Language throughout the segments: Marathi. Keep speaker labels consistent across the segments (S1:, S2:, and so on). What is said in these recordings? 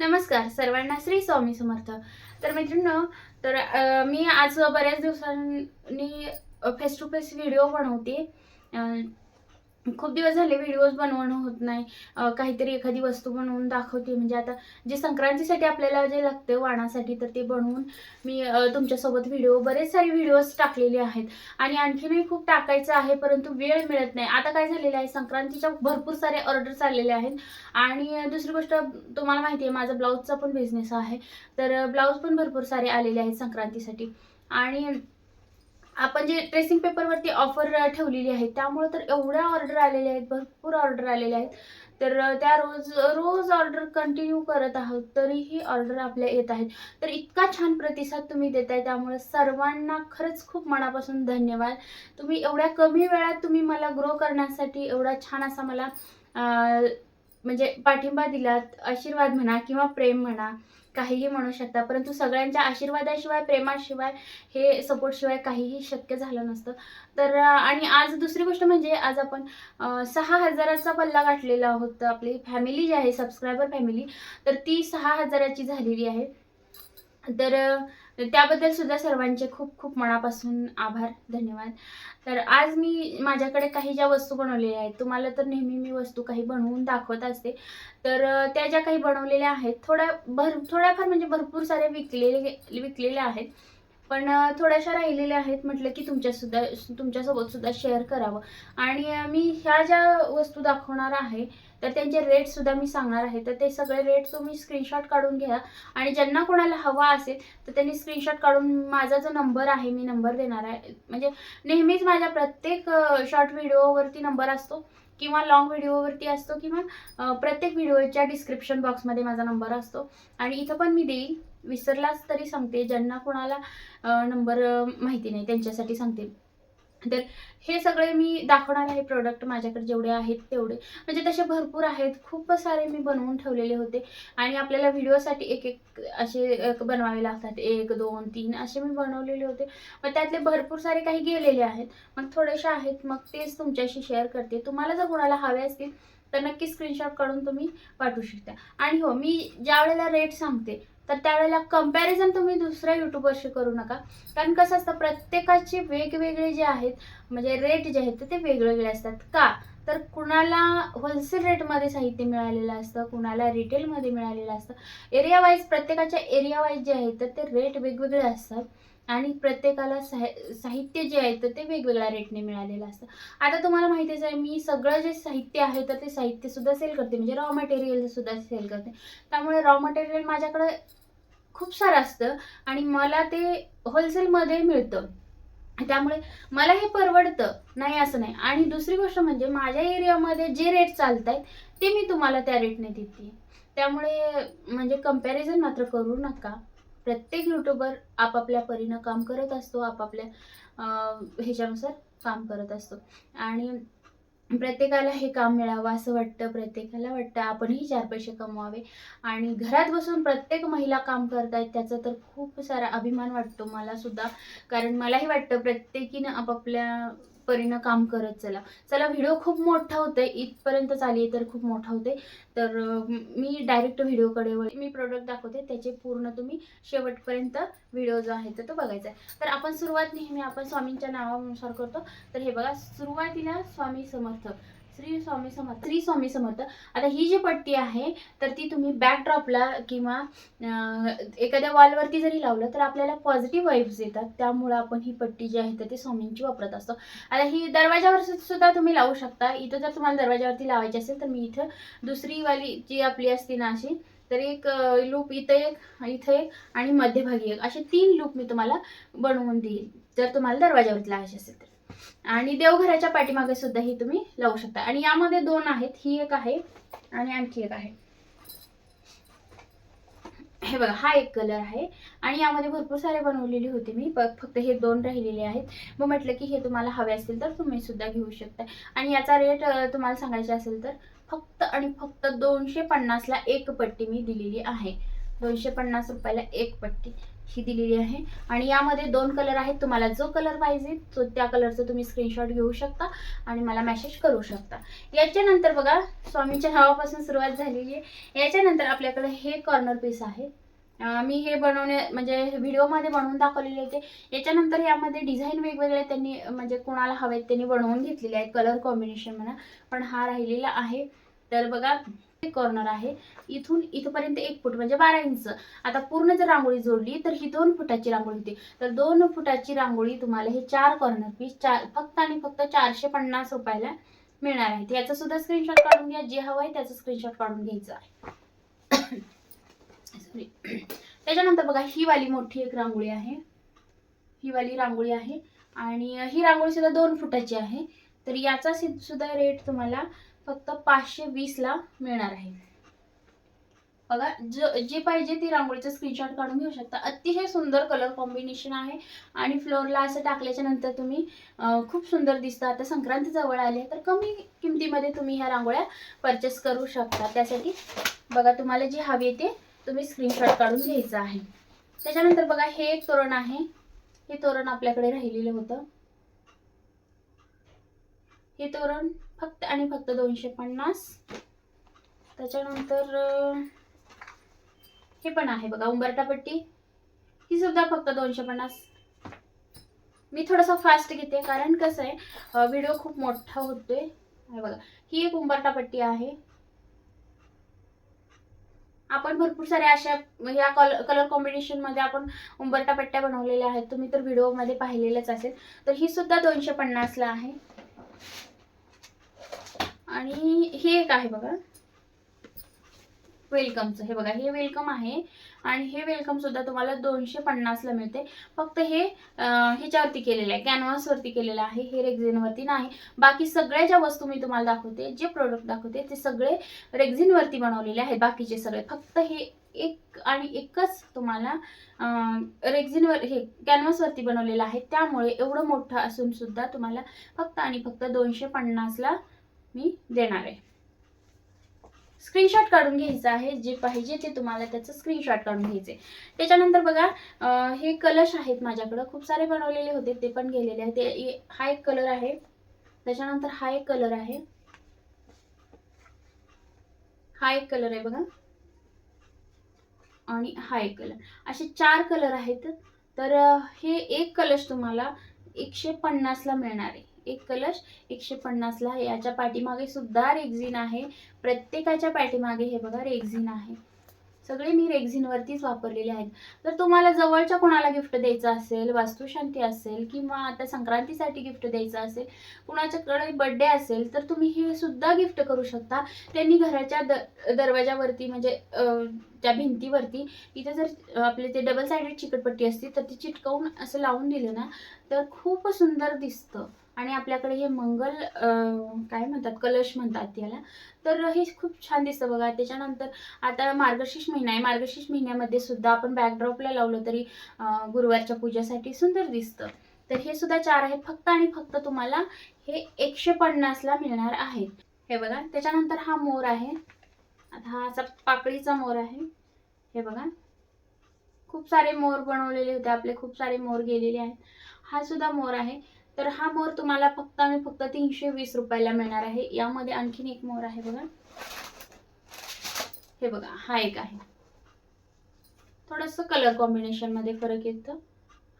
S1: नमस्कार सर्वांना श्री स्वामी समर्थ. तर मित्रांनो तर मी आज बऱ्याच दिवसांनी फेस टू फेस व्हिडिओ बनवते. खूप दिवस झाले व्हिडिओज बनवणं होत नाही. काहीतरी एखादी वस्तू बनवून दाखवते. म्हणजे आता जे संक्रांतीसाठी आपल्याला जे लागतं वाणासाठी तर ते बनवून मी तुमच्यासोबत व्हिडिओ बरेच सारे व्हिडिओज टाकलेले आहेत. आणि आणखीनही खूप टाकायचं आहे परंतु वेळ मिळत नाही. आता काय झालेलं आहे संक्रांतीच्या भरपूर सारे ऑर्डर्स आलेले आहेत. आणि दुसरी गोष्ट तुम्हाला माहिती आहे माझा ब्लाऊजचा पण बिझनेस आहे. तर ब्लाऊज पण भरपूर सारे आलेले आहेत संक्रांतीसाठी. आणि आपण जे ड्रेसिंग पेपरवरती ऑफर ठेवलेली आहे त्यामुळे तर एवढ्या ऑर्डर आलेल्या आहेत भरपूर ऑर्डर आलेल्या आहेत. तर त्या रोज रोज ऑर्डर कंटिन्यू करत आहोत तरीही ऑर्डर आपल्या येत आहेत. तर इतका छान प्रतिसाद तुम्ही देत आहे त्यामुळे सर्वांना खरंच खूप मनापासून धन्यवाद. तुम्ही एवढ्या कमी वेळात तुम्ही मला ग्रो करण्यासाठी एवढा छान असा मला म्हणजे पाठिंबा दिलात आशीर्वाद म्हणा किंवा प्रेम म्हणा काहीही म्हणू शकता. परंतु सगळ्यांच्या आशीर्वादाशिवाय प्रेमाशिवाय हे सपोर्टशिवाय काहीही शक्य झालं नसतं. तर आणि आज दुसरी गोष्ट म्हणजे आज आपण सहा हजाराचा पल्ला गाठलेला आहोत. आपली फॅमिली जी आहे सबस्क्रायबर फॅमिली तर ती सहा हजाराची झालेली आहे. तर तर त्याबद्दल सुद्धा सर्वांचे खूप खूप मनापासून आभार धन्यवाद. तर आज मी माझ्याकडे काही ज्या वस्तू बनवलेल्या आहेत तुम्हाला तर नेहमी मी वस्तू काही बनवून दाखवत असते. तर त्या ज्या काही बनवलेल्या आहेत थोड्या भर थोड्याफार म्हणजे भरपूर साऱ्या विकलेले विकलेल्या आहेत. पण थोड्याशा राहिलेल्या आहेत. म्हटलं की तुमच्यासुद्धा तुमच्यासोबत सुद्धा शेअर करावं. आणि मी ह्या ज्या वस्तू दाखवणार आहे तर त्यांचे रेट सुद्धा मी सांगणार आहे. तर ते सगळे रेट तुम्ही स्क्रीनशॉट काढून घ्या. आणि ज्यांना कोणाला हवा असेल तर त्यांनी स्क्रीनशॉट काढून माझा जो नंबर आहे मी नंबर देणार आहे. म्हणजे नेहमीच माझ्या प्रत्येक शॉर्ट व्हिडिओवरती नंबर असतो. किंवा लॉंग व्हिडिओवरती असतो किंवा प्रत्येक व्हिडिओच्या डिस्क्रिप्शन बॉक्समध्ये माझा नंबर असतो. आणि इथं पण मी देईल. विसरलाच तरी सांगते. ज्यांना कोणाला नंबर माहिती नाही त्यांच्यासाठी सांगते. तर हे सगळे मी दाखवणार आहे प्रोडक्ट माझ्याकडे जेवढे आहेत तेवढे. म्हणजे तसे भरपूर आहेत. खूप सारे मी बनवून ठेवलेले होते. आणि आपल्याला व्हिडिओसाठी एक एक असे बनवावे लागतात. एक दोन तीन असे मी बनवलेले होते. मग त्यातले भरपूर सारे काही गेलेले आहेत. मग थोडेसे आहेत. मग तेच तुमच्याशी शेअर करते. तुम्हाला जर कोणाला हवे असतील तर नक्की स्क्रीनशॉट काढून तुम्ही पाठवू शकता. आणि हो मी ज्या वेळेला रेट सांगते तर त्यावेळेला कंपॅरिझन तुम्ही दुसऱ्या युट्यूबरशी करू नका. कारण कसं असतं प्रत्येकाचे वेगवेगळे जे आहेत म्हणजे रेट जे आहेत ते वेगवेगळे असतात. का? तर कुणाला होलसेल रेटमध्ये साहित्य मिळालेलं असतं कुणाला रिटेलमध्ये मिळालेलं असतं. एरिया वाईज प्रत्येकाच्या एरिया वाईज जे आहेत तर ते रेट वेगवेगळे असतात. आणि प्रत्येकाला साहि साहित्य जे आहे तर ते वेगवेगळ्या रेटने मिळालेलं असतं. आता तुम्हाला माहितीच आहे मी सगळं जे साहित्य आहे तर ते साहित्यसुद्धा सेल करते. म्हणजे रॉ मटेरियलसुद्धा सेल करते. त्यामुळे रॉ मटेरियल माझ्याकडे खूप सारं असतं आणि मला ते होलसेलमध्ये मिळतं. त्यामुळे मला हे परवडतं. नाही असं नाही. आणि दुसरी गोष्ट म्हणजे माझ्या एरियामध्ये जे रेट चालत आहेत ते मी तुम्हाला त्या रेटने देते. त्यामुळे म्हणजे कंपॅरिझन मात्र करू नका. प्रत्येक युट्यूबर आपापल्या परीनं काम करत असतो आपापल्या ह्याच्यानुसार काम करत असतो. आणि प्रत्येकाला हे काम मिळावं असं वाटतं प्रत्येकाला वाटतं आपणही चार पैसे कमवावे. आणि घरात बसून प्रत्येक महिला काम करत आहेत त्याचा तर खूप सारा अभिमान वाटतो मला सुद्धा कारण मलाही वाटतं प्रत्येकीनं आपापल्या परीनं काम करत चला. चला व्हिडिओ खूप मोठा होतोय. इथपर्यंत चालली तर खूप मोठा होते. तर मी डायरेक्ट व्हिडिओकडे मी प्रोडक्ट दाखवते. त्याचे पूर्ण तुम्ही शेवटपर्यंत व्हिडिओ जो आहे तर तो बघायचा आहे. तर आपण सुरुवात नेहमी आपण स्वामींच्या नावानुसार करतो. तर हे बघा सुरुवातीला स्वामी समर्थ. श्री स्वामी समर्थ श्री स्वामी समर्थ. आता ही जी पट्टी आहे तर ती तुम्ही बॅकड्रॉपला किंवा एखाद्या वॉलवरती जरी लावलं तर आपल्याला पॉझिटिव्ह वाईब्स येतात. त्यामुळं आपण ही पट्टी जी आहे तर ती स्वामींची वापरत असतो. आता ही दरवाजावर सुद्धा तुम्ही लावू शकता. इथं जर तुम्हाला दरवाजावरती लावायची असेल तर मी इथं दुसरी वाली जी आपली असते ना अशी तर एक लूप इथं एक इथं एक आणि मध्यभागी एक. असे तीन लूप मी तुम्हाला बनवून देईल जर तुम्हाला दरवाजावरती लावायची असेल तर. आणि देवघराच्या पाठीमागे सुद्धा ही तुम्ही लावू शकता. आणि यामध्ये दोन आहेत. ही एक आहे आणि आणखी एक आहे. हे बघा हा एक कलर आहे. आणि यामध्ये भरपूर सारे बनवलेले होते मी. फक्त हे दोन राहिलेले आहेत. मग म्हटलं की हे तुम्हाला हवे असतील तर तुम्ही सुद्धा घेऊ शकता. आणि याचा रेट तुम्हाला सांगायचा असेल तर फक्त आणि फक्त दोनशे पन्नासला एक पट्टी मी दिलेली आहे. दोनशे पन्नास रुपयाला एक पट्टी. ही दिलेली आहे. आणि यामध्ये दोन कलर आहेत. तुम्हाला जो कलर पाहिजे तो त्या कलरचा तुम्ही स्क्रीनशॉट घेऊ शकता आणि मला मेसेज करू शकता. याच्यानंतर बघा स्वामींच्या नावापासून सुरुवात झालेली आहे. याच्यानंतर आपल्याकडे हे कॉर्नर पीस आहे. मी हे बनवणे म्हणजे व्हिडिओमध्ये बनवून दाखवलेले होते याच्यानंतर यामध्ये डिझाईन वेगवेगळे त्यांनी म्हणजे कोणाला हवेत त्यांनी बनवून घेतलेले आहे कलर कॉम्बिनेशन म्हणा पण हा राहिलेला आहे. तर बघा कॉर्नर आहे. इथून इथपर्यंत एक फूट म्हणजे बारा इंच आता पूर्ण जर रांगोळी जोडली तर ही दोन फुटाची रांगोळी होती. तर दोन फुटाची रांगोळी तुम्हाला हे चार कॉर्नर पीस चार फक्त आणि फक्त चारशे पन्नास रुपयाला मिळणार आहे याचा सुद्धा स्क्रीनशॉट काढून घ्या. जे हवं आहे त्याचा स्क्रीनशॉट काढून घ्यायचं आहे. सॉरी त्याच्यानंतर बघा ही वाली मोठी एक रांगोळी आहे. ही वाली रांगोळी आहे. आणि ही रांगोळी सुद्धा दोन फुटाची आहे. तर याचा सुद्धा रेट तुम्हाला फक्त पाचशे वीसला मिळणार आहे. बघा ज जे पाहिजे ती रांगोळीचा स्क्रीनशॉट काढून घेऊ शकता. अतिशय सुंदर कलर कॉम्बिनेशन आहे आणि फ्लोअरला असं टाकल्याच्या नंतर तुम्ही खूप सुंदर दिसता. आता संक्रांती जवळ आली आहे तर कमी किमतीमध्ये तुम्ही ह्या रांगोळ्या परचेस करू शकता. त्यासाठी बघा तुम्हाला जी हवी आहे ते तुम्ही स्क्रीनशॉट काढून घ्यायचं आहे. त्याच्यानंतर बघा हे एक तोरण आहे. हे तोरण आपल्याकडे राहिलेलं होतं. हे तोरण फक्त आणि फक्त दोनशे पन्नास. त्याच्यानंतर हे पण आहे बघा उंबरटा पट्टी. ही सुद्धा फक्त दोनशे पन्नास. मी थोडंसं फास्ट घेते कारण कसं आहे व्हिडिओ खूप मोठा होतोय. बघा ही एक उंबरटा पट्टी आहे. आपण भरपूर साऱ्या अशा या कलर कलर कॉम्बिनेशनमध्ये आपण उंबरटा पट्ट्या बनवलेल्या आहेत. तुम्ही तर व्हिडिओमध्ये पाहिलेलंच असेल. तर ही सुद्धा दोनशे पन्नासला आहे. आणि हे एक आहे बघा. वेलकमचं हे बघा हे वेलकम आहे. आणि हे वेलकम सुद्धा तुम्हाला दोनशे पन्नासला मिळते. फक्त हे ह्याच्यावरती केलेलं आहे. कॅनव्हासवरती केलेलं आहे. हे रेक्झिनवरती नाही. बाकी सगळ्या ज्या वस्तू मी तुम्हाला दाखवते जे प्रोडक्ट दाखवते ते सगळे रेक्झिनवरती बनवलेले आहेत. बाकीचे सगळे. फक्त हे एक आणि एकच तुम्हाला रेक्झिनवर हे कॅनव्हासवरती बनवलेलं आहे. त्यामुळे एवढं मोठं असून सुद्धा तुम्हाला फक्त आणि फक्त दोनशे पन्नासला मी देणार आहे. स्क्रीनशॉट काढून घ्यायचं आहे. जे पाहिजे ते तुम्हाला त्याचं स्क्रीनशॉट काढून घ्यायचे त्याच्यानंतर बघा हे कलश आहेत माझ्याकडं. खूप सारे बनवलेले होते ते पण गेलेले आहेत. ते हा एक कलर आहे. त्याच्यानंतर हा एक कलर आहे. हा एक कलर आहे बघा. आणि हा एक कलर असे चार कलर आहेत तर हे एक कलश तुम्हाला एकशे पन्नासला मिळणार आहे. एक कलश एकशे पन्नासला आहे. याच्या पाठीमागे सुद्धा रेग्झिन आहे. प्रत्येकाच्या पाठीमागे हे बघा रेग्झिन आहे. सगळे मी रेग्झिनवरतीच वापरलेले आहेत. तर तुम्हाला जवळच्या कोणाला गिफ्ट द्यायचं असेल वास्तुशांती असेल किंवा आता संक्रांतीसाठी गिफ्ट द्यायचं असेल कुणाच्याकडे बड्डे असेल तर तुम्ही हे सुद्धा गिफ्ट करू शकता. त्यांनी घराच्या द दरवाजावरती म्हणजे त्या भिंतीवरती तिथे जर आपले ते डबल सायडेड चिकटपट्टी असते तर ती चिटकवून असं लावून दिलं ना तर खूप सुंदर दिसतं. आणि आपल्याकडे हे मंगल काय म्हणतात कलश म्हणतात याला तर हे खूप छान दिसतं बघा. त्याच्यानंतर आता मार्गशीर्ष महिना आहे. मार्गशीर्ष महिन्यामध्ये सुद्धा आपण बॅकड्रॉपला लावलं तरी गुरुवारच्या पूजेसाठी सुंदर दिसतं. तर हे सुद्धा चार आहेत. फक्त आणि फक्त तुम्हाला हे एकशे पन्नासला मिळणार आहे. हे बघा. त्याच्यानंतर हा मोर आहे. आता हा असा पाकळीचा मोर आहे. हे बघा. खूप सारे मोर बनवलेले होते. आपले खूप सारे मोर गेलेले आहेत. हा सुद्धा मोर आहे. तर हा मोर तुम्हाला फक्त आणि फक्त तीनशे वीस रुपयाला मिळणार आहे. यामध्ये आणखीन एक मोर आहे बघा. हे बघा हा एक आहे. थोडस कलर कॉम्बिनेशनमध्ये फरक येतं.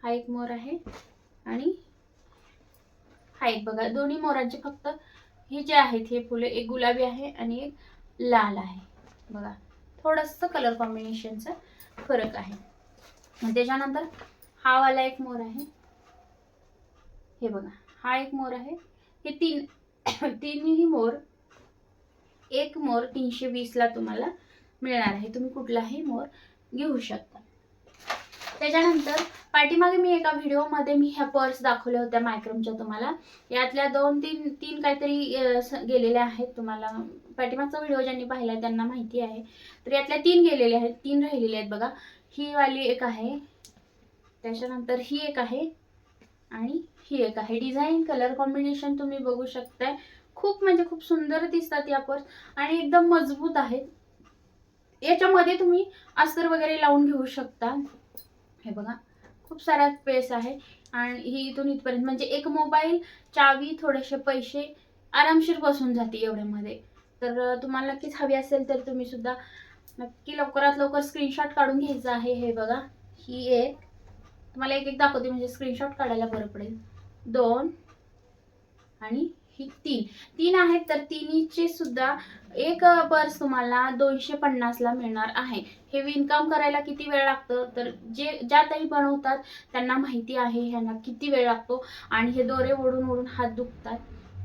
S1: हा एक मोर आहे आणि हा एक बघा. दोन्ही मोरांचे फक्त हे जे आहेत हे फुले एक गुलाबी आहे आणि एक लाल आहे. बघा थोडंसं कलर कॉम्बिनेशनचा फरक आहे. त्याच्यानंतर हा वाला एक मोर आहे. हे बघा हा एक मोर आहे. हे तीन तीनही मोर एक मोर तीनशे वीसला तुम्हाला मिळणार आहे. तुम्ही कुठलाही मोर घेऊ शकता. त्याच्यानंतर पाठीमागे मी एका व्हिडिओमध्ये मी ह्या पर्स दाखवल्या होत्या मायक्रमच्या तुम्हाला. यातल्या दोन तीन तीन काहीतरी स- गेलेल्या आहेत तुम्हाला. पाठीमागचा व्हिडिओ ज्यांनी पाहिला त्यांना माहिती आहे. तर यातल्या तीन गेलेल्या आहेत तीन राहिलेले आहेत बघा. ही वाली एक आहे. त्याच्यानंतर ही एक आहे. आणि ही एक आहे. डिझाईन कलर कॉम्बिनेशन तुम्ही बघू शकताय. खूप म्हणजे खूप सुंदर दिसतात या पर्स आणि एकदम मजबूत आहेत. याच्यामध्ये तुम्ही अस्तर वगैरे लावून घेऊ शकता. हे बघा खूप सारा स्पेस आहे. आणि ही इथून इथपर्यंत म्हणजे एक मोबाईल चावी थोडेसे पैसे आरामशीर बसून जाते एवढ्यामध्ये. तर तुम्हाला नक्कीच हवी असेल तर तुम्ही सुद्धा नक्की लवकरात लवकर स्क्रीनशॉट काढून घ्यायचं आहे. हे बघा ही एक. तुम्हाला एक एक दाखवते म्हणजे स्क्रीनशॉट काढायला बरं पडेल. दोन आणि ही तीन. तीन आहेत तर तिन्हीचे सुद्धा एक पर्स तुम्हाला दोनशे पन्नासला मिळणार आहे. हे विणकाम करायला किती वेळ लागतं? तर जे ज्या ताई बनवतात त्यांना माहिती आहे ह्यांना किती वेळ लागतो आणि हे दोरे ओढून ओढून हात दुखतात.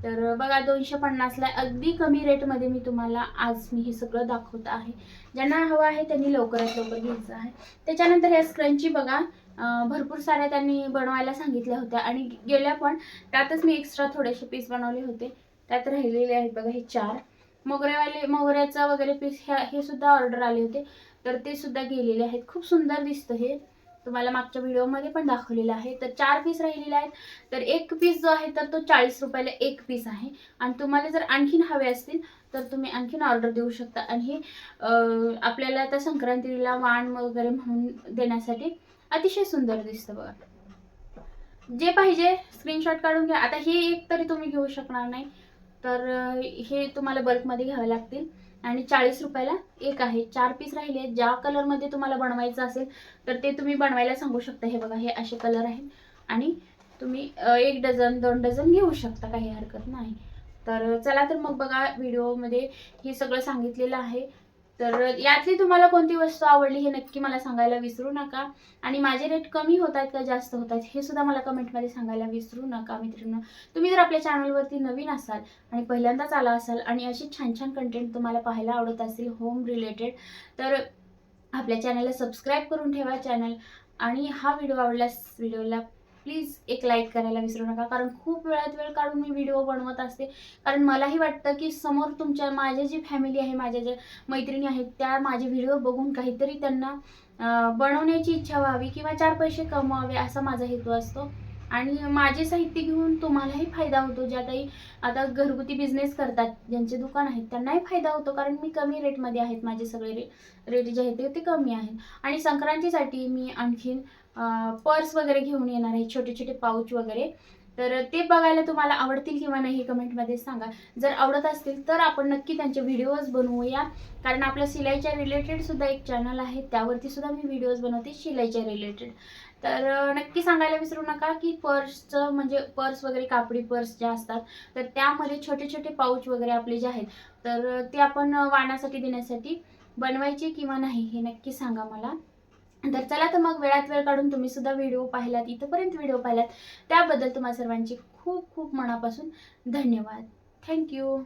S1: तर बघा दोनशे पन्नासला अगदी कमी रेटमध्ये मी तुम्हाला आज मी हे सगळं दाखवत आहे. ज्यांना हवं आहे त्यांनी लवकरात लवकर घ्यायचं आहे. त्याच्यानंतर ह्या स्क्रंची बघा भरपूर साऱ्या त्यांनी बनवायला सांगितल्या होत्या आणि गेल्या पण त्यातच मी एक्स्ट्रा थोडेसे पीस बनवले होते. त्यात राहिलेले आहेत बघा हे चार. मोगऱ्यावाले मोगऱ्याचा वगैरे पीस ह्या हे सुद्धा ऑर्डर आले होते. तर ते सुद्धा गेलेले आहेत. खूप सुंदर दिसतं हे. तुम्हाला मागच्या व्हिडिओमध्ये पण दाखवलेला आहे. तर चार पीस राहिलेले आहेत. तर एक पीस जो आहे तर तो चाळीस रुपयाला एक पीस आहे. आणि तुम्हाला जर आणखीन हवे असतील तर तुम्ही आणखीन ऑर्डर देऊ शकता. आणि हे आपल्याला आता संक्रांतीला वाण वगैरे म्हणून देण्यासाठी अतिशय सुंदर दिसतं बघा. जे पाहिजे स्क्रीनशॉट काढून घ्या. आता हे एक तरी तुम्ही घेऊ शकणार नाही. तर हे तुम्हाला बल्कमध्ये घ्यावे लागतील. आणि चाळीस रुपयाला एक आहे. चार पीस राहिले ज्या कलरमध्ये तुम्हाला बनवायचं असेल तर ते तुम्ही बनवायला सांगू शकता. हे बघा हे असे कलर आहेत. आणि तुम्ही एक डझन दोन डझन घेऊ शकता. काही हरकत नाही. तर चला तर मग बघा व्हिडिओमध्ये हे सगळं सांगितलेलं आहे. तर यातली तुम्हाला कोणती वस्तू आवडली हे नक्की मला सांगायला विसरू नका. आणि माझे रेट कमी होत आहेत का जास्त होत आहेत हे सुद्धा मला कमेंटमध्ये सांगायला विसरू नका मित्रांनो. तुम्ही जर आपल्या चॅनलवरती नवीन असाल आणि पहिल्यांदाच आला असाल आणि अशी छान छान कंटेंट तुम्हाला पाहायला आवडत असेल होम रिलेटेड तर आपल्या चॅनलला सबस्क्राईब करून ठेवा चॅनल आणि हा व्हिडिओ आवडल्यास व्हिडिओला प्लीज एक लाईक करायला विसरू नका कारण खूप वेळात वेळ काढून मी व्हिडिओ बनवत असते. कारण मलाही वाटतं की समोर तुमच्या माझ्या जी फॅमिली आहे माझ्या ज्या मैत्रिणी आहेत त्या माझे व्हिडिओ बघून काहीतरी त्यांना बनवण्याची इच्छा व्हावी किंवा चार पैसे कमवावे असा माझा हेतू असतो. आणि माझे साहित्य घेऊन तुम्हालाही फायदा होतो. ज्या काही आता घरगुती बिझनेस करतात ज्यांचे दुकान आहेत त्यांनाही फायदा होतो. कारण मी कमी रेटमध्ये आहेत माझे सगळे रे रेट जे आहेत ते- ते कमी आहेत. आणि संक्रांतीसाठी मी आणखीन पर्स वगैरे घेऊन येणार आहे छोटे छोटे पाऊच वगैरे. तर ते बघायला तुम्हाला आवडतील किंवा नाही हे कमेंटमध्ये सांगा. जर आवडत असतील तर आपण नक्की त्यांचे व्हिडिओज बनवूया. कारण आपल्या शिलाईच्या रिलेटेड सुद्धा एक चॅनल आहे त्यावरती सुद्धा मी व्हिडिओज बनवते शिलाईच्या रिलेटेड. तर नक्की सांगायला विसरू नका की पर्सचं म्हणजे पर्स वगैरे कापडी पर्स ज्या असतात तर त्यामध्ये छोटे छोटे पाऊच वगैरे आपले जे आहेत तर ते आपण वाणासाठी देण्यासाठी बनवायचे किंवा नाही हे नक्की सांगा मला. तर चला तर मग वेळात वेळ काढून तुम्ही सुद्धा व्हिडिओ पाहिलात इथंपर्यंत व्हिडिओ पाहिलात. त्याबद्दल तुम्हा सर्वांची खूप खूप मनापासून धन्यवाद. थँक्यू